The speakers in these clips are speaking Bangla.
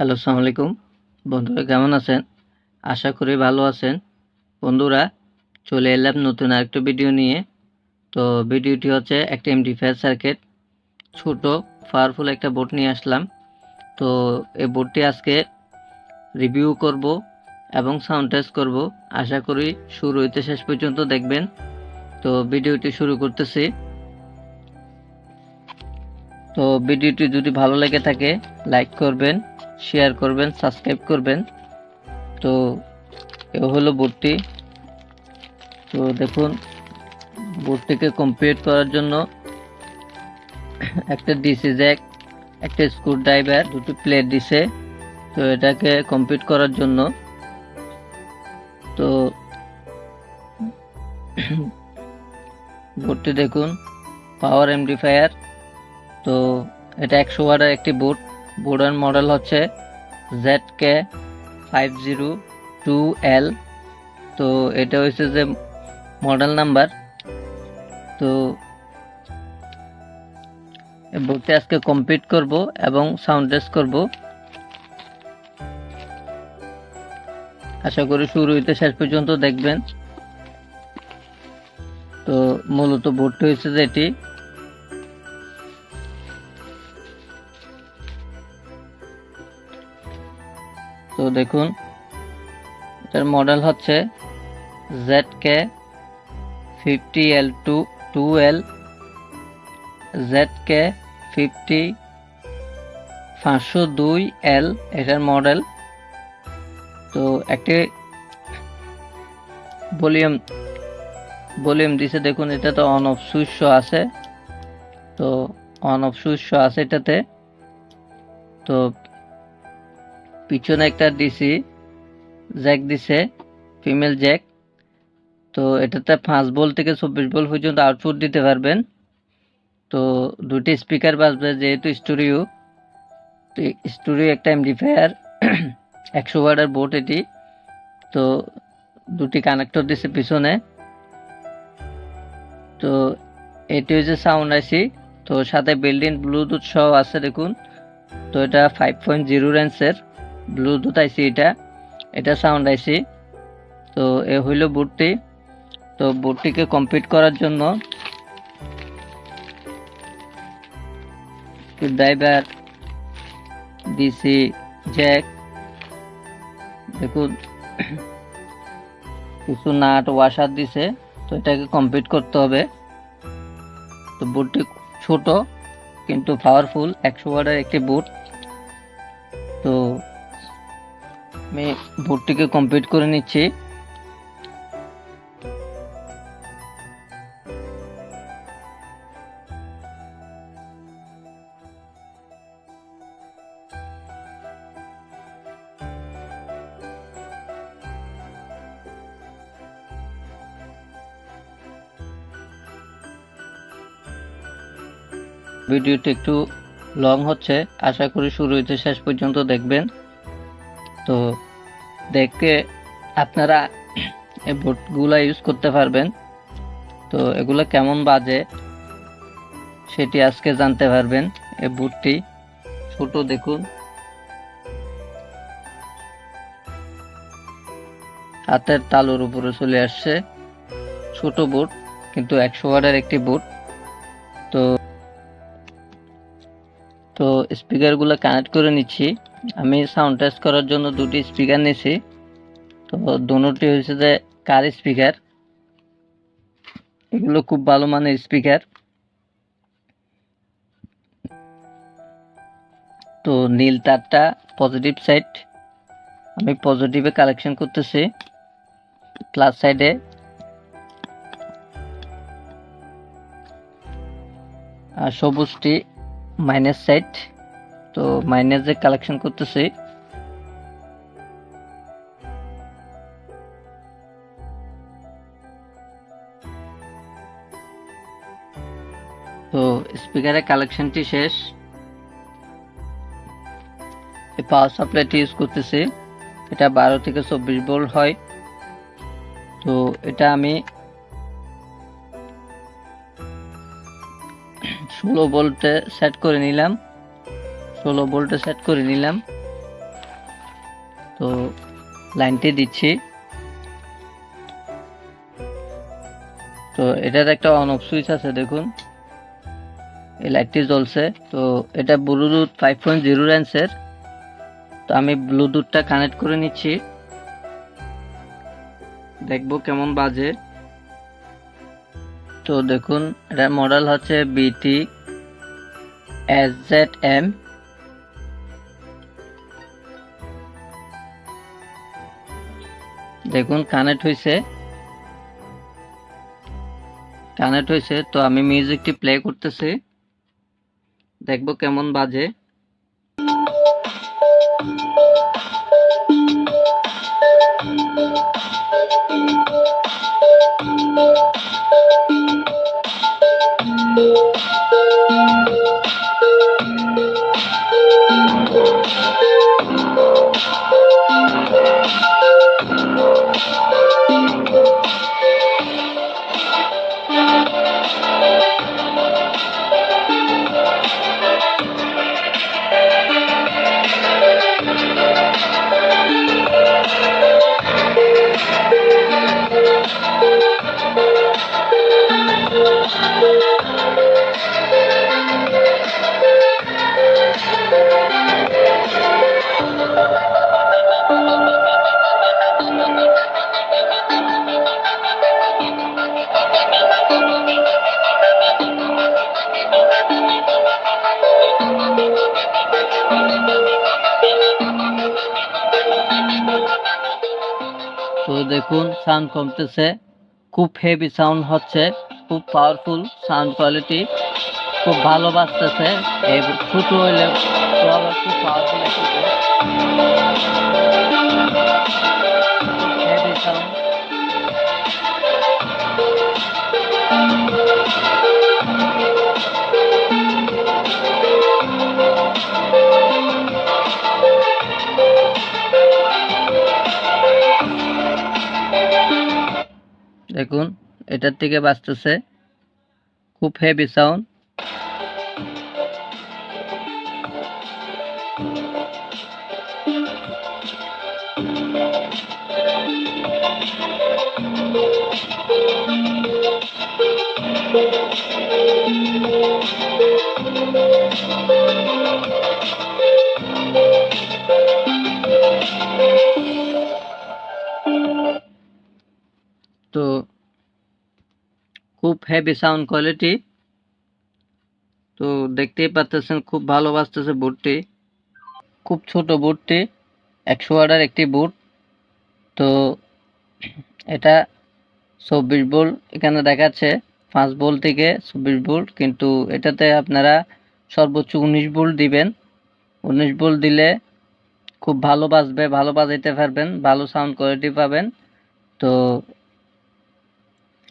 হ্যালো সালাম আলাইকুম বন্ধুরা, কেমন আছেন? আশা করি ভালো আছেন। বন্ধুরা, চলে এলাম নতুন আরেকটা ভিডিও নিয়ে। তো ভিডিওটি হচ্ছে একটা এমডি ফায়ার সার্কিট ছোট পাওয়ারফুল একটা বোর্ড নিয়ে আসলাম। তো এই বোর্ডটি আজকে রিভিউ করব এবং সাউন্ড টেস্ট করব। আশা করি শুরু হইতে শেষ পর্যন্ত দেখবেন। তো ভিডিওটি শুরু করতেছি। তো ভিডিওটি যদি ভালো লেগে থাকে লাইক করবেন। শেয়ার করবেন সাবস্ক্রাইব করবেন। তো, এ হলো বোর্ডটি তো দেখুন বোর্ডটিকে কমপ্লিট করার জন্য একটা ডিসি জ্যাক, একটা স্ক্রু ড্রাইভার দুটি প্লেট দিছে। তো এটাকে কমপ্লিট করার জন্য তো বোর্ডটি দেখুন পাওয়ার এমডিফায়ার তো এটা একশো ওয়াটের একটি বোর্ড বোর্ডের মডেল হচ্ছে Z K five zero two L তো এটা হচ্ছে যে মডেল নাম্বার তো বোর্ডটি আজকে কমপ্লিট করব এবং সাউন্ড টেস্ট করব। আশা করি শুরু হইতে শেষ পর্যন্ত দেখবেন। তো মূলত বোর্ডটি হচ্ছে যে এটি। দেখুন। এটার মডেল হচ্ছে Z K fifty L two two L Z K fifty পাঁচশো দুই এল এটার মডেল তো একটি ভলিউম ভলিউম দিছে। দেখুন, এটা তো অন অফ সুইচ আছে। তো অন অফ সুইচ আছে এটাতে। তো পিছনে একটা ডিসি জ্যাক দিছে ফিমেল জ্যাক তো এটাতে পাঁচ বল থেকে চব্বিশ বল পর্যন্ত আউটপুট দিতে পারবেন। তো দুটি স্পিকার বাজবে যেহেতু স্টুডিও তো স্টুডিও একটা এমডিফায়ার একশো ওয়ার্ডের বোর্ড এটি। তো দুটি কানেক্টর দিছে পিছনে। তো এটি হচ্ছে সাউন্ড আইসি তো সাথে বিল্ডিং ব্লুটুথ সহ আছে দেখুন। তো এটা ফাইভ পয়েন্ট জিরো রেঞ্জের ব্লুটুথ আইসি এটা এটা সাউন্ড আইসি তো এ হইল বোর্ডটি তো বোর্ডটিকে কমপ্লিট করার জন্য ড্রাইভার ডিসি জ্যাক দেখুন, কিছু নাট ওয়াশার দিছে, তো এটাকে কমপ্লিট করতে হবে। তো বোর্ডটি ছোট, কিন্তু পাওয়ারফুল একশো ওয়াটের একটি বোর্ড তো আমি বোর্ডটিকে কমপ্লিট করে নিচ্ছি। ভিডিওটি একটু লং হচ্ছে। আশা করি শুরু হইতে শেষ পর্যন্ত দেখবেন। তো দেখে আপনারা এই বোর্ডগুলো ইউজ করতে পারবেন। তো এগুলো কেমন বাজে সেটি আজকে জানতে পারবেন এই বোর্ডটি ছোট দেখুন। হাতের তালুর উপরে চলে আসছে ছোট বোর্ড কিন্তু একশো ওয়ার্ডের একটি বোর্ড তো তো স্পিকারগুলো কানেক্ট করে নিচ্ছি। আমি সাউন্ড টেস্ট করার জন্য দুটি স্পিকার নিয়েছি তো দুটি হয়েছে যে কার স্পিকার এগুলো খুব ভালো মানের স্পিকার তো নীল তারটা পজিটিভ সাইড আমি পজিটিভে কালেকশন করতেছি। প্লাস সাইডে আর সবুজটি মাইনাস সাইড তো মাইনাস যে কালেকশন করতেছি। তো স্পিকারের কালেকশনটি শেষ। এই পাওয়ার সাপ্লাইটি ইউজ করতেছি। এটা বারো থেকে চব্বিশ ভোল্ট হয়। তো এটা আমি ষোলো ভোল্টে সেট করে নিলাম। ষোলো ভোল্টে সেট করে নিলাম। তো লাইনটি দিচ্ছি। তো এটার একটা অন অফ সুইচ আছে, দেখুন। এই লাইটটি জ্বলছে। তো এটা ব্লুটুথ ফাইভ পয়েন্ট জিরো রেঞ্জের তো আমি ব্লুটুথটা কানেক্ট করে নিচ্ছি। দেখব কেমন বাজে। তো দেখুন এটার মডেল হচ্ছে বিটি এস জেড এম দেখুন কানেক্ট হয়েছে কানেক্ট হয়েছে তো আমি মিউজিকটি প্লে করতেছি। দেখব কেমন বাজে। তো দেখুন সাউন্ড কমতেছে। খুব হেভি সাউন্ড হচ্ছে, খুব পাওয়ারফুল সাউন্ড কোয়ালিটি খুব ভালো বাজতেছে। এই ছোটো হইলে খুব পাওয়ারফুল হেভি সাউন্ড দেখুন এটার থেকে বাজতেছে খুব হেভি সাউন্ড তো খুব হেভি সাউন্ড কোয়ালিটি তো দেখতেই পাচ্ছেন খুব ভালো বাজতেছে বুটটি খুব ছোট বুটটি একশো ওয়াটার একটি বুট তো এটা চব্বিশ ভোল্ট এখানে দেখাচ্ছে, পাঁচ ভোল্ট থেকে চব্বিশ ভোল্ট কিন্তু এটাতে আপনারা সর্বোচ্চ উনিশ ভোল্ট দিবেন। উনিশ ভোল্ট দিলে খুব ভালো বাজবে, ভালো বাজাইতে পারবেন, ভালো সাউন্ড কোয়ালিটি পাবেন। তো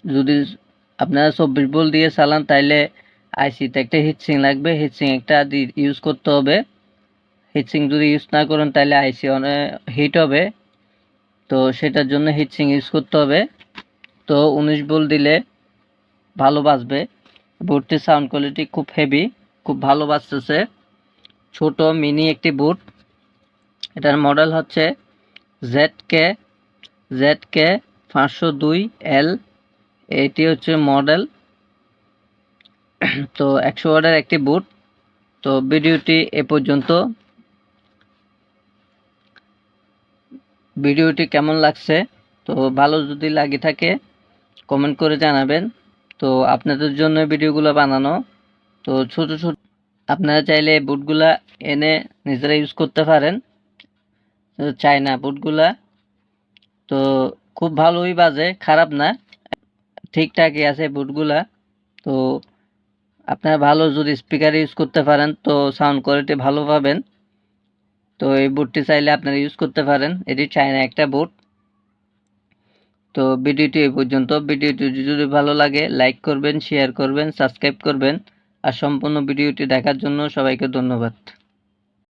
যদি আপনারা চব্বিশ ভোল্ট দিয়ে চালান, তাইলে আইসিতে একটা হিটসিং লাগবে। হিটসিং একটা ইউজ করতে হবে। হিটসিং যদি ইউজ না করেন তাহলে আইসি অনেক হিট হবে। তো সেটার জন্য হিটসিং ইউজ করতে হবে। তো উনিশ ভোল্ট দিলে ভালো বাজবে। বুটটির সাউন্ড কোয়ালিটি খুব হেভি খুব ভালো বাজতেছে। ছোট মিনি একটি বুট এটার মডেল হচ্ছে জেড কে জেড কে পাঁচশো দুই এল এটি হচ্ছে মডেল। তো একশো ওয়াটের একটি বুট তো ভিডিওটি এ পর্যন্ত। ভিডিওটি কেমন লাগছে? তো ভালো যদি লাগে থাকে কমেন্ট করে জানাবেন। তো আপনাদের জন্য ভিডিওগুলো বানানো। তো ছোট ছোট আপনারা চাইলে বুটগুলা এনে নিজেরা ইউজ করতে পারেন। চায়না বুটগুলা তো খুব ভালোই বাজে, খারাপ না। ঠিকঠাকই আছে বুটগুলা তো আপনারা ভালো যদি স্পিকার ইউজ করতে পারেন, তো সাউন্ড কোয়ালিটি ভালো পাবেন। তো এই বুটটি চাইলে আপনারা ইউজ করতে পারেন। এটি চায়না একটা বুট তো ভিডিওটি এই পর্যন্ত। ভিডিওটি যদি ভালো লাগে লাইক করবেন শেয়ার করবেন সাবস্ক্রাইব করবেন। আর সম্পূর্ণ ভিডিওটি দেখার জন্য সবাইকে ধন্যবাদ।